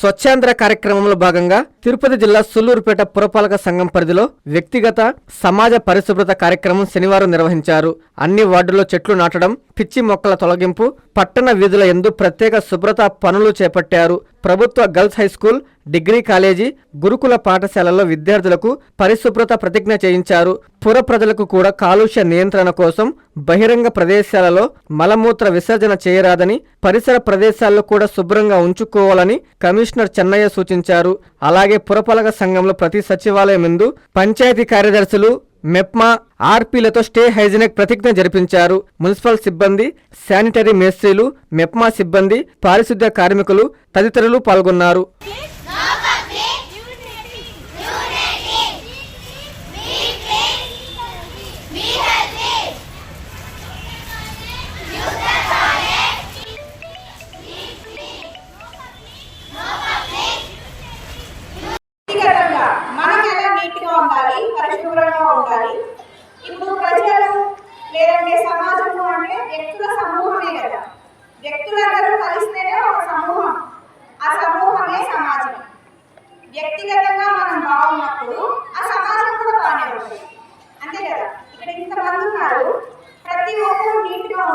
స్వచ్ఛాంధ్ర కార్యక్రమంలో భాగంగా తిరుపతి జిల్లా సుల్లూరుపేట పురపాలక సంఘం పరిధిలో వ్యక్తిగత సమాజ పరిశుభ్రత కార్యక్రమం శనివారం నిర్వహించారు. అన్ని వార్డుల్లో చెట్లు నాటడం పిచ్చి మొక్కల తొలగింపు పట్టణ వీధుల ఎందు ప్రత్యేక శుభ్రత పనులు చేపట్టారు. ప్రభుత్వ గర్ల్స్ హైస్కూల్ డిగ్రీ కాలేజీ గురుకుల పాఠశాలల్లో విద్యార్థులకు పరిశుభ్రత ప్రతిజ్ఞ చేయించారు. పుర ప్రజలకు కూడా కాలుష్య నియంత్రణ కోసం బహిరంగ ప్రదేశాలలో మలమూత్ర విసర్జన చేయరాదని పరిసర ప్రదేశాల్లో కూడా శుభ్రంగా ఉంచుకోవాలని కమిషనర్ చెన్నయ్య సూచించారు. అలాగే పురపాలక సంఘంలో ప్రతి సచివాలయం ముందు పంచాయతీ కార్యదర్శులు మెప్మా ఆర్పీలతో స్టే హైజినిక్ ప్రతిజ్ఞ జరిపించారు. మున్సిపల్ సిబ్బంది శానిటరీ మేస్త్రీలు మెప్మా సిబ్బంది పారిశుద్ధ్య కార్మికులు తదితరులు పాల్గొన్నారు.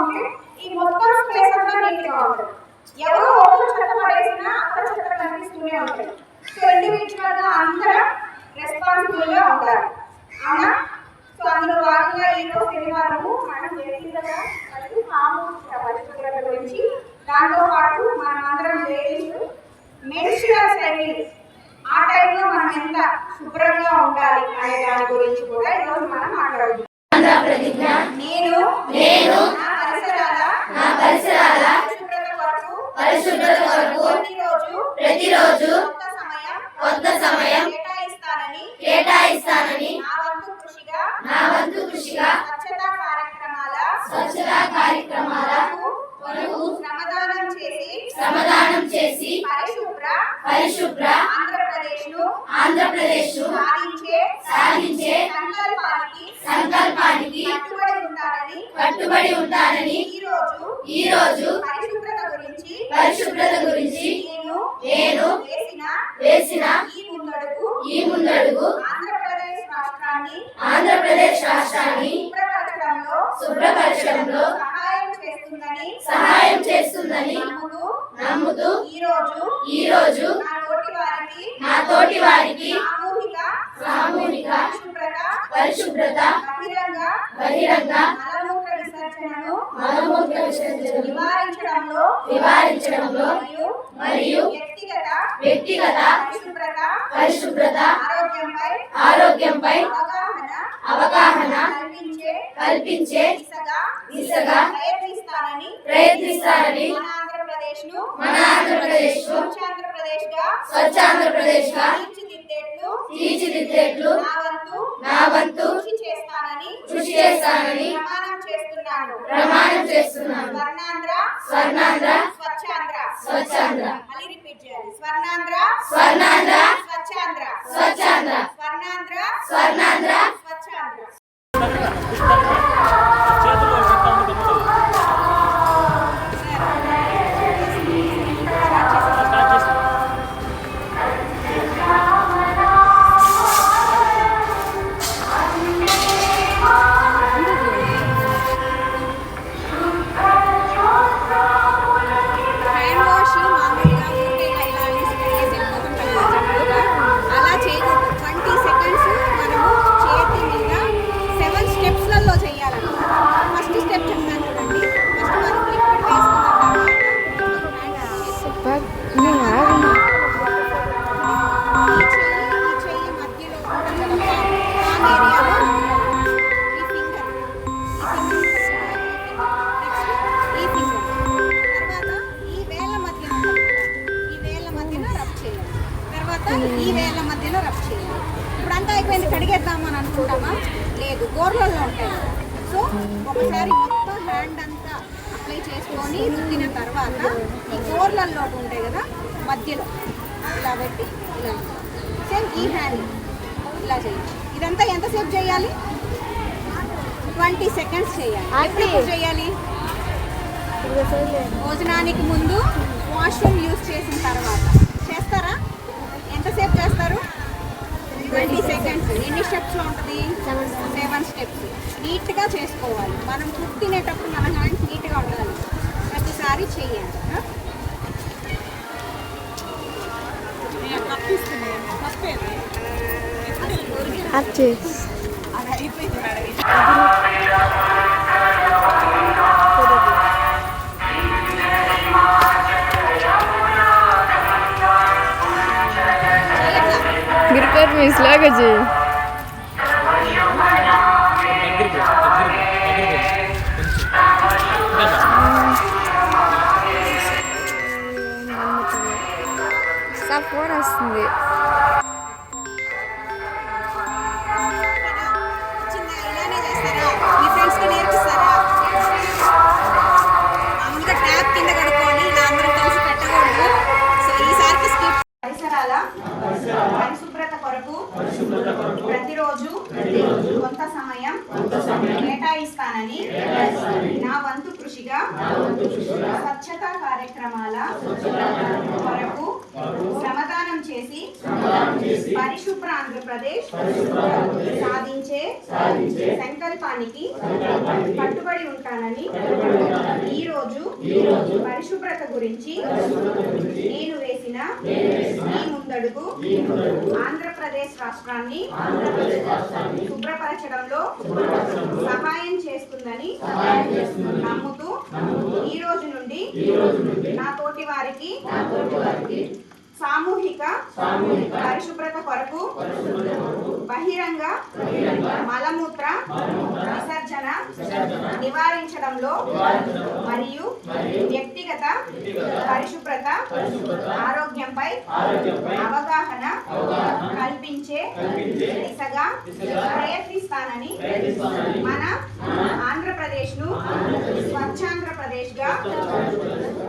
ఉంటే ఈ మొత్తం స్పేస్ అంతా నీట్గా ఉంటుంది. ఎవరో ఒకరు చెత్త పడేసినా అక్కడ చెత్త కనిపిస్తూనే ఉంటుంది. సో ఇండివిజువల్గా అందరం రెస్పాన్సిబుల్గా ఉండాలి. అవునా? సో అందులో భాగంగా ఈ రోజు శనివారము మనం వ్యక్తిగత మరియు సామూహిక పరిశుభ్రత గురించి దాంతో పాటు మనం అందరం లేడీస్ మెన్స్ట్రువల్ సైకిల్ ఆ టైంలో మనం ఎంత శుభ్రంగా ఉండాలి అనే దాని గురించి కూడా ఈరోజు మనం మాట్లాడుతున్నాం నేను నేను నా పరిసరాల నా పరిసరాల పరిశుభ్రత కొరకు పరిశుభ్రత కొరకు ప్రతిరోజు కొంత సమయం కేటాయిస్తానని నా వంతు కృషిగా స్వచ్ఛతా కార్యక్రమాల శ్రమదానం చేసి శ్రమదానం చేసి పరిశుభ్ర పరిశుభ్ర ఆంధ్రప్రదేశ్ను సాధించే సాధించే సంకల్పానికి సంకల్పానికి కట్టుబడి ఉంటానని కట్టుబడి ఉంటానని ఈ రోజు ఈ రోజు పరిశుభ్రత గురించి నేను వేసిన ఈ ముందడుగు ఆంధ్రప్రదేశ్ రాష్ట్రాన్ని ఆంధ్రప్రదేశ్ రాష్ట్రాన్ని శుభ్రపరచడంలో సహాయం చేస్తుందని సహాయం చేస్తుందని నమ్ముతూ ఈ రోజు ఈ రోజు నా తోటి వారికి నా తోటి వారికి సామూహిక పరిశుభ్రత బహిరంగ బహిరంగ మలమూత్ర విసర్జనను మలమూత్ర విసర్జన నివారించడంలో నివారించడంలో మరియు వ్యక్తిగత వ్యక్తిగత పరిశుభ్రత పరిశుభ్రత ఆరోగ్యంపై ఆరోగ్యంపై అవగాహన అవగాహన కల్పించే కల్పించే దిశగా దిశగా ప్రయత్నిస్తానని ప్రయత్నిస్తానని మన ఆంధ్రప్రదేశ్ను మన ఆంధ్రప్రదేశ్ను స్వచ్ఛాంధ్రప్రదేశ్గా స్వచ్ఛాంధ్రప్రదేశ్గా తీర్చిదిద్దేట్లు తీర్చిదిద్దేట్లు నా వంతు నా వంతు కృషి చేస్తానని కృషి చేస్తానని ప్రమాణం చేస్తున్నాను ప్రమాణం చేస్తున్నాను. స్వర్ణాంధ్ర స్వర్ణాంధ్ర స్వచ్ఛాంధ్ర. స్వచ్ఛాంధ్ర. మళ్ళీ రిపీట్ చేయాలి. స్వర్ణాంధ్ర స్వర్ణాంధ్ర స్వచ్ఛాంధ్ర. స్వచ్ఛాంధ్ర. స్వర్ణాంధ్ర స్వర్ణాంధ్ర. స్వచ్ఛాంధ్ర. ఈ వేళ్ళ మధ్యన రబ్ చేయాలి. ఇప్పుడు అంతా అయిపోయింది కడిగేద్దామని అనుకుంటామా? లేదు గోర్లలో ఉంటాయి. సో ఒకసారి మొత్తం హ్యాండ్ అంతా అప్లై చేసుకొని రుద్దిన తర్వాత ఈ గోర్లలో ఉంటాయి కదా మధ్యలో. ఇలా పెట్టి ఇలా. సేమ్ ఈ హ్యాండ్ ఇలా చేయాలి. ఇదంతా ఎంతసేపు చేయాలి? ట్వంటీ సెకండ్స్ చేయాలి. ఎప్పుడు చేయాలి? భోజనానికి ముందు వాష్రూమ్ యూజ్ చేసిన తర్వాత. ఎంతసేపు చేస్తారు? Twenty seconds. ఎన్ని స్టెప్స్లో ఉంటుంది? Seven steps. నీట్గా చేసుకోవాలి. మనం ఫుడ్ తినేటప్పుడు మన హ్యాండ్స్ నీట్గా ఉండాలి. ప్రతిసారి చెయ్యాలి. ఆ? Grupper 그지? 음. 싸 보았는데. కేటాయిస్తానని నా వంతు కృషిగా స్వచ్ఛతా కార్యక్రమాల కొరకు శ్రమదానం చేసి పరిశుభ్ర ఆంధ్రప్రదేశ్ సాధించే సంకల్పానికి కట్టుబడి ఉంటానని ఈ రోజు పరిశుభ్రత గురించి నేను వేసిన ఈ ముందడుగు ఆంధ్రప్రదేశ్ రాష్ట్రాన్ని శుభ్రపరచడంలో చేస్తుందని నమ్ముతూ ఈ రోజు నుండి నా తోటి వారికి సామూహిక పరిశుభ్రత కొరకు బహిరంగ మలమూత్ర విసర్జన నివారించడంలో మరియు వ్యక్తిగత పరిశుభ్రత ఆరోగ్యంపై అవగాహన కల్పించే దిశగా ప్రయత్నిస్తానని మన ఆంధ్రప్రదేశ్ను స్వచ్ఛాంధ్రప్రదేశ్గా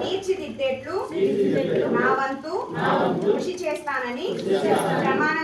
తీర్చిదిద్దేట్లు నా వంతు కృషి చేస్తానని ప్రమాణం